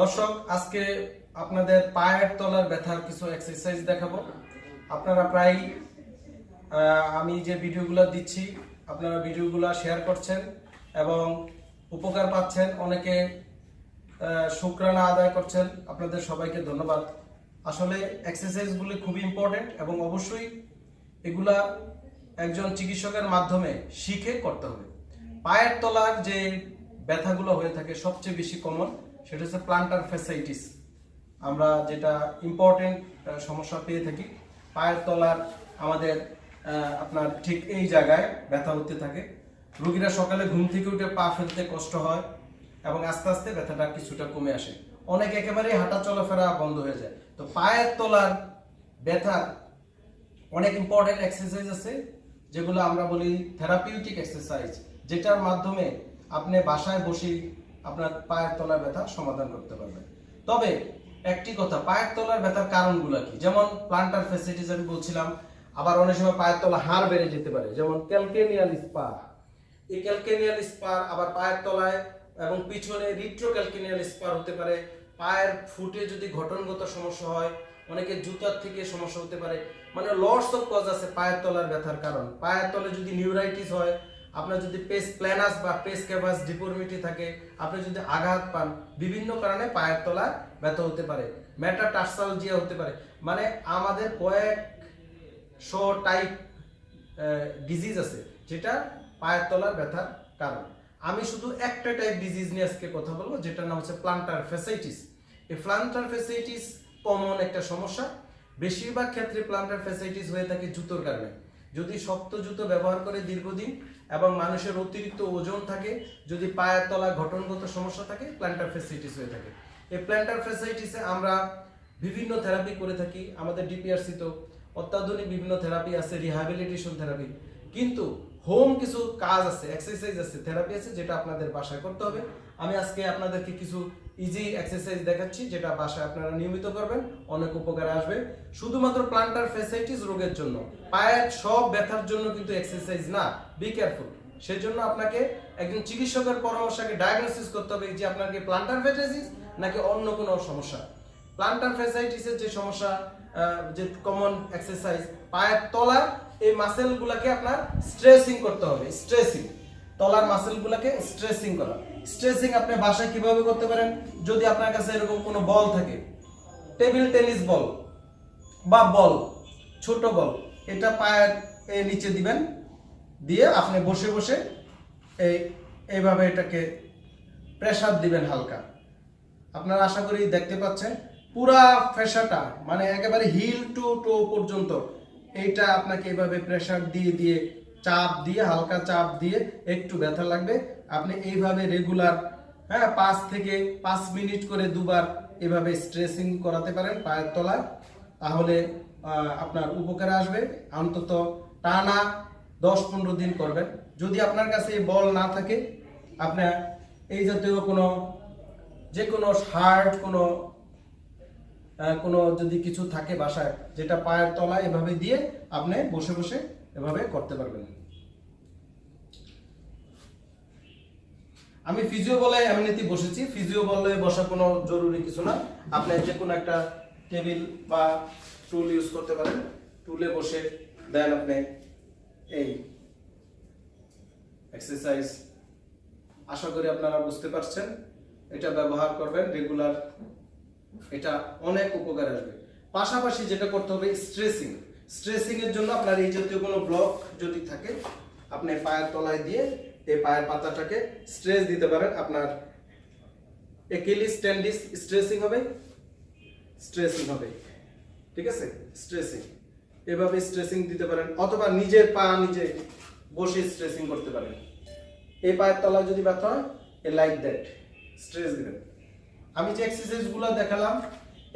দর্শক, আজকে আপনাদের পায়ের তলার ব্যথার কিছু এক্সারসাইজ দেখাবো। আপনারা প্রায় আমি যে ভিডিওগুলো দিচ্ছি, আপনারা ভিডিওগুলো শেয়ার করছেন এবং উপকার পাচ্ছেন। অনেকে শুক্রানা আদায় করছেন। আপনাদের সবাইকে ধন্যবাদ। আসলে এক্সারসাইজগুলি খুবই ইম্পর্টেন্ট এবং অবশ্যই এগুলা একজন চিকিৎসকের মাধ্যমে শিখে করতে হবে। পায়ের তলার যে ব্যথাগুলো হয়ে থাকে সবচেয়ে বেশি কমন সেটা হচ্ছে প্লান্টার ফেসাইটিস আমরা যেটা ইম্পর্টেন্ট সমস্যা পেয়ে থাকি, পায়ের তলার আমাদের আপনার ঠিক এই জায়গায় ব্যথা হতে থাকে। রোগীরা সকালে ঘুম থেকে উঠে পা ফেলতে কষ্ট হয় এবং আস্তে আস্তে ব্যথাটা কিছুটা কমে আসে। অনেক একেবারে হাঁটা চলাফেরা বন্ধ হয়ে যায়। তো পায়ের তলার ব্যথার অনেক ইম্পর্টেন্ট এক্সারসাইজ আছে, যেগুলো আমরা বলি থেরাপিউটিক এক্সারসাইজ যেটার মাধ্যমে আপনি বাসায় বসেই আপনার পায়ের তলার ব্যথা সমাধান করতে পারবেন তবে একটি কথা, পায়ের তলার ব্যথার কারণগুলো কি? যেমন প্লান্টার ফ্যাসিলিটিস আমি বলছিলাম, আবার অনেক সময় পায়ের তলা হাড় বেড়ে যেতে পারে, যেমন ক্যালকেনিয়াল স্পা এই ক্যালকেনিয়াল স্পার আবার পায়ের তলায় এবং পিছনে রিট্রো ক্যালকেনিয়াল স্পার হতে পারে। পায়ের ফুটে যদি ঘটনগত সমস্যা হয়, অনেকে জুতার থেকে সমস্যা হতে পারে। মানে লস অফ কজ আছে পায়ের তলার ব্যথার কারণ। পায়ের তলে যদি নিউরাইটিস হয় আপনার যদি পেস প্ল্যানাস বা পেস ক্যাভাস ডিফর্মিটি থাকে, আপনি যদি আঘাত পান, বিভিন্ন কারণে পায়ের তলায় ব্যথা হতে পারে ম্যাটার মেটাটার্সালজিয়া হতে পারে। মানে আমাদের কয়েক শো টাইপ ডিজিজ আছে, যেটা পায়ের তলার ব্যথার কারণ। আমি শুধু একটা টাইপ ডিজিজ নিয়ে আজকে কথা বলব, যেটার নাম হচ্ছে প্লান্টার ফেসাইটিস এই প্লান্টার ফেসাইটিস কমন একটা সমস্যা। বেশিরভাগ ক্ষেত্রে প্লান্টার ফেসাইটিস হয়ে থাকে জুতোর কারণে। যদি শক্ত জুতো ব্যবহার করে দীর্ঘদিন এবং মানুষের অতিরিক্ত ওজন থাকে, যদি পায়ের তলা গঠনগত সমস্যা থাকে প্ল্যান্টার ফেসাইটিস হয়ে থাকে। এই প্ল্যান্টার ফেসাইটিসে আমরা বিভিন্ন থেরাপি করে থাকি, আমাদের ডিপিআরসি তো অত্যাধুনিক বিভিন্ন থেরাপি আছে রিহ্যাবিলিটেশন থেরাপি কিন্তু হোম কিছু কাজ আছে এক্সারসাইজ আছে থেরাপি আছে, যেটা আপনাদের বাসায় করতে হবে। আমি আজকে আপনাদেরকে কিছু ইজি এক্সারসাইজ দেখাচ্ছি, যেটা বাসায় আপনারা নিয়মিত করবেন, অনেক উপকারে আসবে। শুধুমাত্র প্লান্টার ফেসাইটিস রোগের জন্য। পায়ের সব ব্যথার জন্য কিন্তু এক্সারসাইজ না বি কেয়ারফুল সেজন্য আপনাকে একজন চিকিৎসকের পরামর্শকে ডায়াগনোসিস করতে হবে যে আপনার কি প্লান্টার ফেসাইটিস নাকি অন্য কোনো সমস্যা। প্লান্টার ফেসাইটিসের যে সমস্যা যে কমন এক্সারসাইজ পায়ের তলার এই মাসেলগুলোকে আপনার স্ট্রেসিং করতে হবে স্ট্রেসিং তলার মাসেলগুলোকে স্ট্রেসিং করা। স্ট্রেসিং আপনি বাসায় কীভাবে করতে পারেন? যদি আপনার কাছে এরকম কোনো বল থাকে টেবিল টেনিস বল বা বল ছোট বল এটা পায়ের নিচে দিবেন, দিয়ে আপনি বসে বসে এই এইভাবে এটাকে প্রেসার দিবেন হালকা। আপনারা আশা করি দেখতে পাচ্ছেন, পুরা ফেসাটা মানে একেবারে হিল টু টো পর্যন্ত, এইটা আপনাকে এইভাবে প্রেসার দিয়ে দিয়ে চাপ দিয়ে, হালকা চাপ দিয়ে একটু ব্যথা লাগবে। আপনি এইভাবে রেগুলার হ্যাঁ পাঁচ থেকে পাঁচ মিনিট করে দুবার এভাবে স্ট্রেসিং করাতে পারেন পায়ের তলায়। তাহলে আপনার উপকারে আসবে। অন্তত টানা দশ পনেরো দিন করবেন। যদি আপনার কাছে বল না থাকে, আপনার এই জাতীয় কোনো যে কোনো হার্ড কোনো কোনো যদি কিছু থাকে বাসায়, যেটা পায়ের তলায় এভাবে দিয়ে আপনি বসে বসে এভাবে করতে পারবেন আমি ফিজিও বলে এমনিতে বসেছি। ফিজিও বলে বসা কোনো জরুরি কিছু না। আপনি যে কোনো একটা টেবিল বা টুল ইউজ করতে পারেন। টুলে বসে দেন আপনি এই এক্সারসাইজ আশা করি আপনারা বুঝতে পারছেন। এটা ব্যবহার করবেন রেগুলার এটা অনেক উপকার আসবে। পাশাপাশি যেটা করতে হবে স্ট্রেসিং স্ট্রেসিং এর জন্য আপনার এই জাতীয় কোনো ব্লক যদি থাকে, আপনি পায়ের তলায় দিয়ে এই পায়ের পাতাটাকে স্ট্রেস দিতে পারেন। আপনার একিলিস টেন্ডিস স্ট্রেসিং হবে স্ট্রেসিং হবে, ঠিক আছে? স্ট্রেসিং এভাবে স্ট্রেসিং দিতে পারেন। অথবা নিজের পা নিজে বসে স্ট্রেসিং করতে পারেন। এই পায়ের তলায় যদি ব্যথা হয়, এ লাইক দ্যাট স্ট্রেস দিবেন। আমি যে এক্সারসাইজগুলো দেখালাম,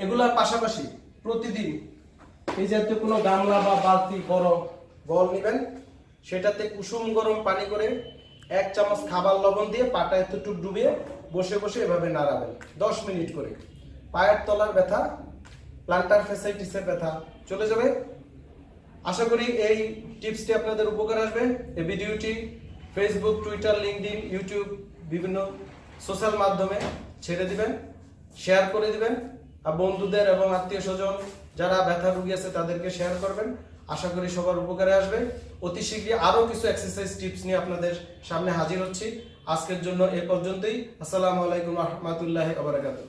এগুলোর পাশাপাশি প্রতিদিন এই জাতীয় কোনো গামলা বা বালতি বড় বল নেবেন। সেটাতে কুসুম গরম পানি করে এক চামচ খাবার লবণ দিয়ে পাটা এতটুকু ডুবিয়ে বসে বসে এভাবে নাড়াবেন। দশ মিনিট করে। পায়ের তলার ব্যথা প্লান্টার ফেসাইটিসের ব্যথা চলে যাবে। আশা করি এই টিপসটি আপনাদের উপকার আসবে। এই ভিডিওটি ফেসবুক টুইটার লিঙ্কডিন ইউটিউব বিভিন্ন সোশ্যাল মাধ্যমে ছেড়ে দিবেন শেয়ার করে দিবেন। আর বন্ধুদের এবং আত্মীয় স্বজন যারা ব্যথা রুগী আছে তাদেরকে শেয়ার করবেন। আশা করি সবার উপকারে আসবে। অতি শীঘ্রই আরও কিছু এক্সারসাইজ টিপস নিয়ে আপনাদের সামনে হাজির হচ্ছি। আজকের জন্য এ পর্যন্তই। আসসালামু আলাইকুম রহমতুল্লাহ আবরাকাতুহ